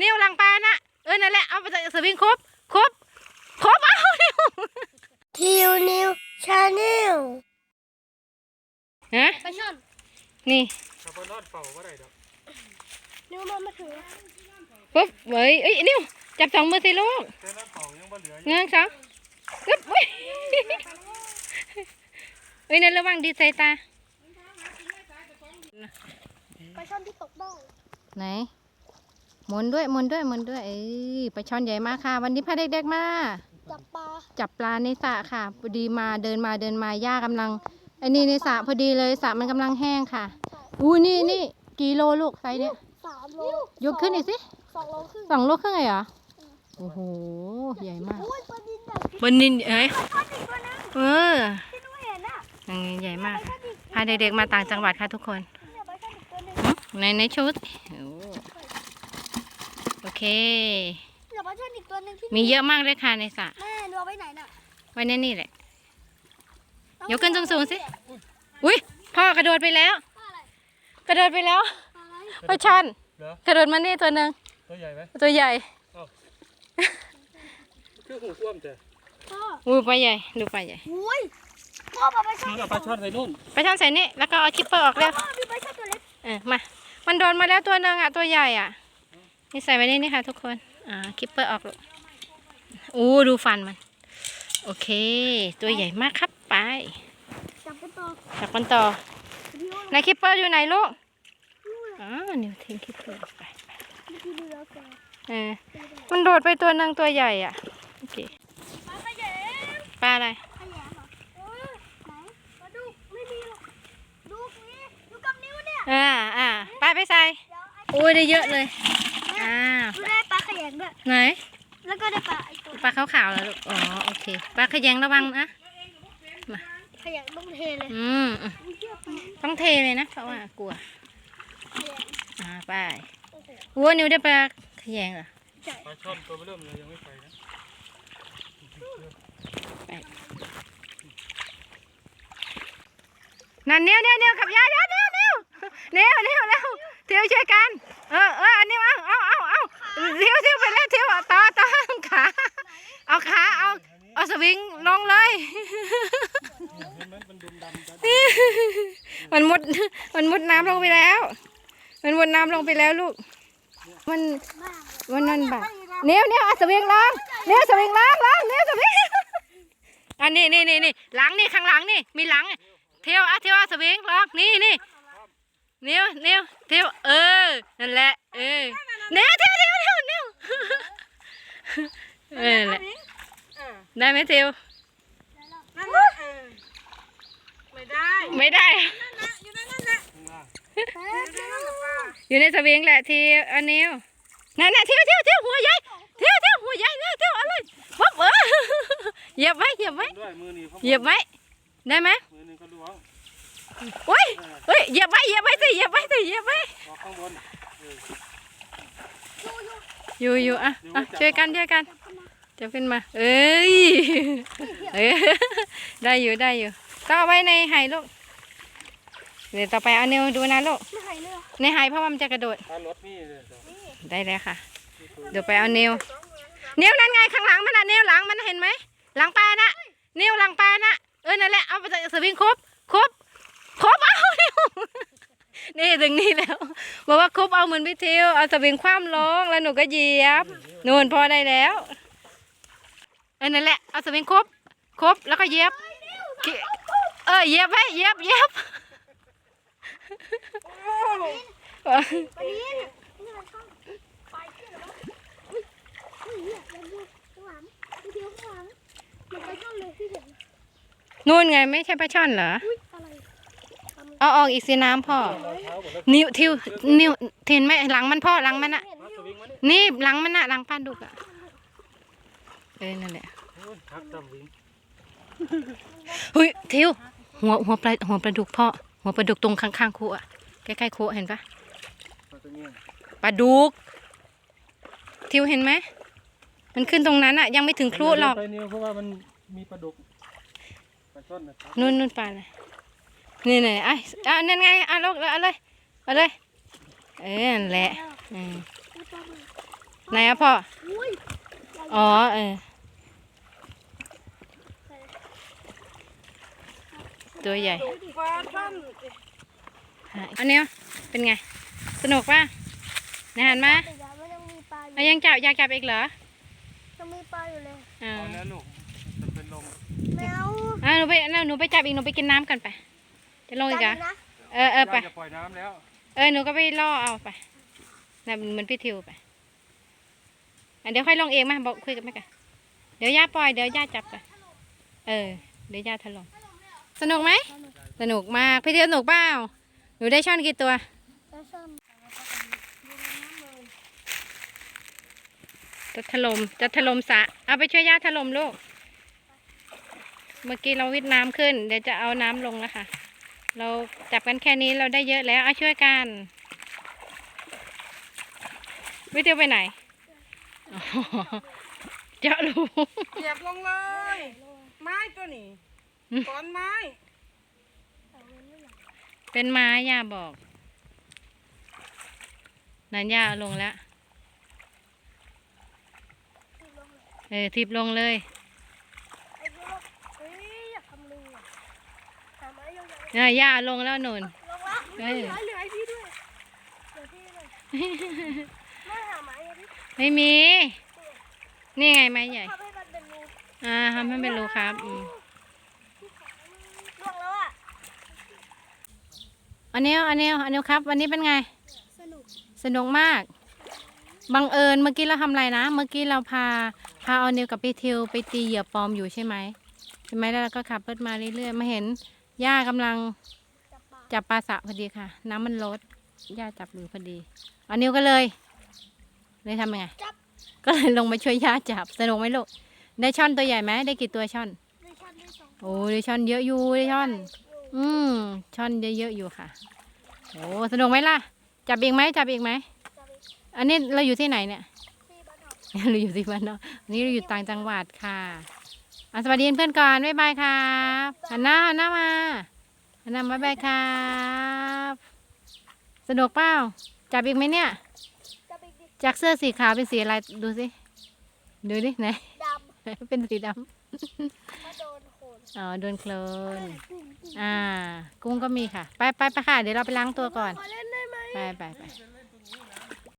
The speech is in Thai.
นิ้วหลังปลานะเออนั่นแหละเอาไปสวิงครบครบครบเอานิ้วทิวนิวชาแนลฮะไปช่อนนี่ถ้าบ่นอนเฝ้าบ่ได้ดอกนิวมามาถึงปุ๊บเฮ้ยเอ้ยนิ้วจับสองมือสิลูกแต่นอนเฝ้ายังบ่เหลืออยู่เงื่อนสองปึ๊บเฮ้ยเฮ้ยนั่นระวังดีใส่ตาไปช่อนที่ตกได้ไหน หมุนด้วยหมุนด้วยหมุนด้วยเอ้ยปลาช่อนใหญ่มากค่ะ วันนี้พาเด็กๆมา จับปลาจับปลาในสระค่ะพอดีมาเดินมาเดินมาย่ากำลังไอ้นี่ในสระพอดีเลยสระมันกำลังแห้งค่ะอู้นี่นี่กี่โลลูกไซส์เนี่ยสามโลยกขึ้นอีกสิสองโลครึ่งสองโลครึ่งเลยเหรอโอ้โหใหญ่มากอุ้ยปลาดินแบบบนนินเอ้ยปลาดินตัวนึงเออที่หนูเห็นอะอย่างงี้ใหญ่มากปลาดินพาเด็กๆมาต่างจังหวัดค่ะทุกคนเนี่ยปลาช่อนอีกตัวนึงหึในในชุดโอ้โอ เคเดี๋ยวปลาช่อนอีกตัวนึงที่มีเยอะมากเลยค่ะในสระแม่หนูเอาไปไหนน่ะไว้ในนี่แหละยกขึ้นสูงๆสิอุ้ยพ่อกระโดดไปแล้ว ปลาอะไรกระโดดไปแล้วปลาอะไรปลาช่อนเหรอกระโดดมานี่ตัวหนึ่งตัวใหญ่ไหมตัวใหญ่คือหูท่วมแต่พ่ออู้ปลาใหญ่ดูปลาใหญ่อุ้ยพ่อปลาปลาช่อนมึงเอาปลาช่อนใส่นู่นปลาช่อนใส่นี่แล้วก็เอาคิปเปอร์ออกแล้วพ่อมีปลาช่อนตัวเล็กเออมา มันโดนมาแล้วตัวหนึ่งอะตัวใหญ่อะ นี่ใส่ไว้นี่นี่ค่ะทุกคน อ่าคิปเปอร์ออกลูกอู้ดูฟันมัน โอเค ตัวใหญ่มากครับไปจับกันต่อจับกันต่อพี่ว่าไหนคิปเปอร์อยู่ไหนลูกอ๋อนิวทิ้งคิปเปอร์ไปเมื่อกี้ดูแล้วแกเออมันโดดไปตัวหนึ่งตัวใหญ่อะโอเคปลาขยงปลาอะไรขยงเหรอเออไหนมาดูไม่มีหรอกดูนี่ดูกับนิ้วเนี่ยอ่าอ่าปลาไปใส่เดี๋ยวไอ้โอ้ยได้เยอะเลย อ่า ดูได้ปลาขย งด้วย ไหน แล้วก็ได้ปลาไอ้ตัวปลาขาวๆแล้วลูก อ๋อ โอเค ปลาขยงระวังนะ ขยงต้องเทเลยอืมอืมอุ้ยเยอะไปต้องเทเลยนะ เพราะว่ากลัวขยงอ่า ไปโอ้โหวัวนิวได้ปลาขยงเหรอใช่ปลาช่อนตัวเริ่มเลยยังไม่ไปนะนั่นเนียวเนียวเนียวกับยายเนียวเนียวเนียวเนียวเนียวเนียวเที่ยวช่วยกัน เออเอออันนี้เอาเอา เอาเอาเที่ยวเที่ยวไปแล้วเที่ยวต่อต่อขาเอาขาเอาเอาสวิงลงเลยเห็นไหมมันดุมดำจัดมันมุดมันมุดน้ำลงไปแล้ว มันมุดน้ำลงไปแล้วลูก มันมากเลยมันนั่นแบบเนี้ยวเนี้ยวเอาสวิงล้างเนี้ยวสวิงล้างล้างเนี้ยวสวิงอันนี้นี่นี่นี่หลังนี่ข้างหลังนี่มีหลัง เที่ยวอะเที่ยวเอาสวิงล้างนี่นี่เนี้ยวเนี้ยวเที่ยวเออนั่นแหละเออเนี้ยวเที่ยวเที่ยวเที่ยวเนี้ยว เออนั่นแหละได้ไหมเที่ยวนั่นแหละเออไม่ได้ไม่ได้นะอยู่นั่นนั่นแหละข้างล่างแป๊บอยู่นั่นแหละป้าอยู่ในสวิงแหละเที่ยวอันนี้วนั่นน่ะเที่ยวเที่ยวเที่ยวหัวใหญ่เที่ยวเที่ยวหัวใหญ่เที่ยวเที่ยวอะไรวับเออเหยียบไว้เหยียบไว้ด้วยมือนี่เขาเหยียบไว้ได้ไหมมือนึงก็ล้วงโอ้ยเฮ้ยเหยียบไว้เหยียบไว้สิเหยียบไว้สิเหยียบไว้ออกข้างบนเอออยู่อยู่อะอะช่วยกันช่วยกันจับขึ้นมา เอ้ยเอ้ยได้อยู่ได้อยู่ต้องเอาไว้ในไหลูกเดี๋ยวต่อไปเอานิ้วดูนะลูกไม่หายเลยเหรอในไหเพราะว่ามันจะกระโดดถ้ารถนี่เลยเดี๋ยวได้แล้วค่ะ เดี๋ยวไปเอานิ้วนิ้วนั่นไงข้างหลังมันน่ะนิ้วหลังมันเห็นไหมหลังปลาน่ะนิ้วหลังปลาน่ะเออนั่นแหละเอาไปสวิงครบครบครบเอานิ้ว นี่ถึงนี่แล้วบอกว่าครบเอาเหมือนพี่ทิวเอาสวิงคว่ำลงแล้วหนูก็เหยียบนู่นพอได้แล้วเออนั่นแหละเอาสวิงครบครบแล้วก็เหยียบเออเหยียบไว้เหยียบเหยียบนุ่นไงไม่ใช่ปลาช่อนเหรอ เอาออกอีกสิน้ำพ่อรอยเท้าหมดแล้วนิ้วทิวนิ้วเห็นไหมหลังมันพ่อหลังมันอะเห็นมาอสยู่วิงมานี่นี่หลังมันอะหลังปลาดุกอะเออนั่นแหละโอ้ยทักจำวิงเฮ้ยทิวหัวหัวปลาหัวปลาดุกพ่อหัวปลาดุกตรงข้างๆคูอะใกล้ๆคูเห็นปะมาตัวเนี้ยปลาดุก ทิวเห็นไหมมันขึ้นตรงนั้นอะยังไม่ถึงครุหรอกไปนิ้วเพราะว่ามันมีปลาดุกปลาช่อนนะครับนู่นนู่นปลาอะไร นี่นี่ไอ้อะนั่นไงอะลูกเอาเลยเอาเลยเออนั่นแหละอืมอุ้ยปลาหมึกไหนอะพ่ออุ้ยอ๋อเออตัวใหญ่ปลาช่อนอันเนี้ยเป็นไง สนุกป่ะนานมาแต่ยังไม่ยังมีปลาอยู่เอายังจับอยากจับอีกเหรอยังมีปลาอยู่เลยอ่าเอาแล้วลูกจะเป็นลมแมวอ่าหนูไปเอาหนูไปจับอีกหนูไปกินน้ำกันไป จะลงอีกเหรอจับนะเออเออไปย่าจะปล่อยน้ำแล้ว เออหนูก็ไปล่อเอาไปน่ะเหมือนพี่ทิวไปอะเดี๋ยวค่อยลงเองมาบอกคุยกับแม่กันเดี๋ยวย่าปล่อยเดี๋ยวย่าจับกันเออเดี๋ยวย่าถล่มสนุกไหมสนุกมากพี่ทิวสนุกเปล่าหนูได้ช่อนกี่ตัว แล้วส้มจะถล่มจะถล่มสระเอาไปช่วยย่าถล่มลูก เมื่อกี้เราวิทน้ำขึ้น เดี๋ยวจะเอาน้ำลงแล้วค่ะ เราจับกันแค่นี้เราได้เยอะแล้วเอาช่วยกัน วิทยไปไหนอ๋อเจาะรูเหยียบลงเลย ไม้ตัวนี้ก้อนไม้ เป็นไม้ย่าบอก นันย่าเอาลงแล้ว เออทิบลงเลย ไอ้พวกเฮ้ยอยากทำรูอะทำไมยังไง น่ะย่าเอาลงแล้วหนุนลงละเออเหลือเหลือไอ้พี่ด้วยเหลือพี่เลยไม่หาไม้อะพี่ไม่มี นี่ไงไม้ใหญ่ทำให้มันเป็นรูอ่าทำให้เป็นรูครับอืมล่วงแล้วอะอันนี้อันนี้อันนี้ครับ วันนี้เป็นไง สนุกสนุกมากบังเอิญเมื่อกี้เราทำอะไรนะ เมื่อกี้เราพาพาเอานิวกับพี่ทิวไปตีเหยื่อปลอมอยู่ใช่ไหมใช่ไหมแล้วเราก็ขับรถมาเรื่อยๆมาเห็น ย่ากำลังจับปลาจับปลาสระพอดีค่ะ น้ำมันลดย่าจับอยู่พอดีอันนิวก็เลยเลยทำยังไงก็เลยลงมาช่วยย่าจับสนุกไหมลูกได้ช่อนตัวใหญ่ไหมได้กี่ตัวช่อนได้ชั้นได้สองโอ้ได้ช่อนเยอะอยู่ได้ช่อน อืมช่อนเยอะๆอยู่ค่ะโอ้สนุกไหมล่ะ จับอีกไหมจับอีกไหมจับอีกอันนี้เราอยู่ที่ไหนเนี่ยที่บ้านเราเราอยู่ที่บ้านเนาะอันนี้เราอยู่ต่างจังหวัดค่ะ อะสวัสดีเพื่อนก่อนบ๊ายบายครับหันหน้าหันหน้ามาหันหน้ามาบ๊ายบายครับ สนุกเปล่าจับอีกไหมเนี่ยจับอีกดิจากเสื้อสีขาวเป็นสีอะไรดูสิดูดิไหนดเป็นสีดำมาโดนโคนำอ๋อโดนโคลนกุ้งกุ้งอ่า กุ้งก็มีค่ะ ไปไปไปค่ะ เดี๋ยวเราไปล้างตัวก่อนขอเล่นได้ไหมไปไปไปเป็น